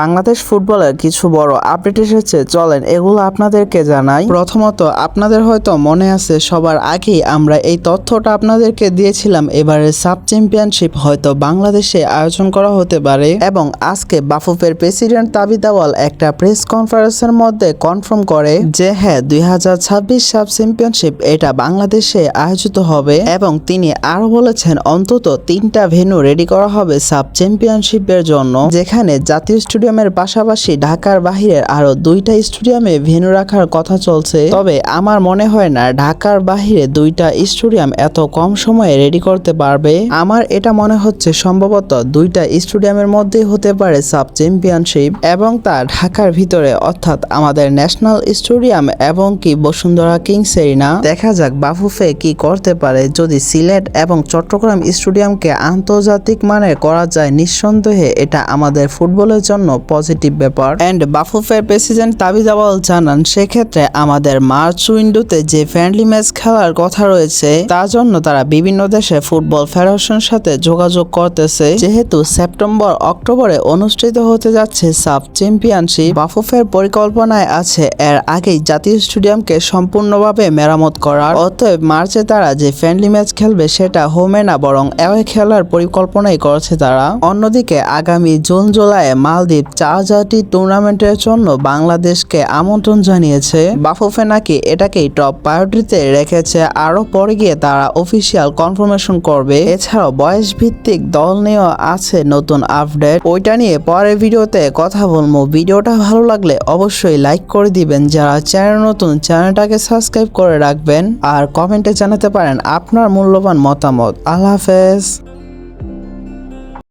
বাংলাদেশ ফুটবলের কিছু বড় আপডেট এসেছে। চলেন, এগুলো আপনাদেরকে জানাই। প্রথমত, আপনাদের হয়তো মনে আছে, সবার আগেই আমরা এই তথ্যটা আপনাদেরকে দিয়েছিলাম। এবারে সাব চ্যাম্পিয়নশিপ হয়তো বাংলাদেশে আয়োজন করা হতে পারে এবং আজকে বাফুফের প্রেসিডেন্ট তাবি দাওয়াল একটা প্রেস কনফারেন্সের মধ্যে কনফার্ম করে যে হ্যাঁ দুই হাজার ছাব্বিশ সাব চ্যাম্পিয়নশিপ এটা বাংলাদেশে আয়োজিত হবে এবং তিনি আরও বলেছেন, অন্তত তিনটা ভেন্যু রেডি করা হবে সাব চ্যাম্পিয়নশিপের জন্য, যেখানে জাতীয় স্টেডিয়ামের পাশাপাশি ঢাকার বাহিরের আরও দুইটা স্টেডিয়ামে ভেন্যু রাখার কথা চলছে। তবে আমার মনে হয় না ঢাকার বাহিরে দুইটা স্টেডিয়াম এত কম সময়ে রেডি করতে পারবে। আমার এটা মনে হচ্ছে সম্ভবত দুইটা স্টেডিয়ামের মধ্যেই হতে পারে সাব চ্যাম্পিয়নশিপ এবং তা ঢাকার ভিতরে, অর্থাৎ আমাদের ন্যাশনাল স্টেডিয়াম এবং কি বসুন্ধরা কিংস এরিনা দেখা যাক বাফুফে কি করতে পারে। যদি সিলেট এবং চট্টগ্রাম স্টেডিয়ামকে আন্তর্জাতিক মানের করা যায়, নিঃসন্দেহে এটা আমাদের ফুটবলের জন্য পজিটিভ ব্যাপার। এন্ড বাফুফের প্রেসিডেন্ট তাবিদাওয়াল জানান, সেক্ষেত্রে আমাদের মার্চ উইন্ডোতে যে ফ্রেন্ডলি ম্যাচ খেলার কথা রয়েছে তার জন্য তারা বিভিন্ন দেশে ফুটবল ফেডারেশনের সাথে যোগাযোগ করতেছে। যেহেতু সেপ্টেম্বর, অক্টোবরে অনুষ্ঠিত হতে যাচ্ছে সাব চ্যাম্পিয়নশিপ বাফুফের পরিকল্পনায় আছে এর আগেই জাতীয় স্টেডিয়ামকে সম্পূর্ণভাবে মেরামত করার। অতএব মার্চে তারা যে ফ্রেন্ডলি ম্যাচ খেলবে, সেটা হোমে না, বরং অ্যাওয়ে খেলার পরিকল্পনাই করেছে তারা। অন্যদিকে আগামী জুন, জুলাইয়ে মালদ্বীপ চারজাতি টুর্নামেন্টের জন্য বাংলাদেশকে আমন্ত্রণ জানিয়েছে। বাফুফে নাকি এটাকেই টপ প্রায়োরিটিতে রেখেছে। আরও পরে গিয়ে তারা অফিসিয়াল কনফার্মেশন করবে। এছাড়াও বয়স ভিত্তিক দল নিয়েও আছে নতুন আপডেট ওইটা নিয়ে পরের ভিডিওতে কথা বলব। ভিডিওটা ভালো লাগলে অবশ্যই লাইক করে দিবেন। যারা চ্যানেল নতুন, চ্যানেলটাকে সাবস্ক্রাইব করে রাখবেন। আর কমেন্টে জানাতে পারেন আপনার মূল্যবান মতামত। আল্লাহ হাফেজ।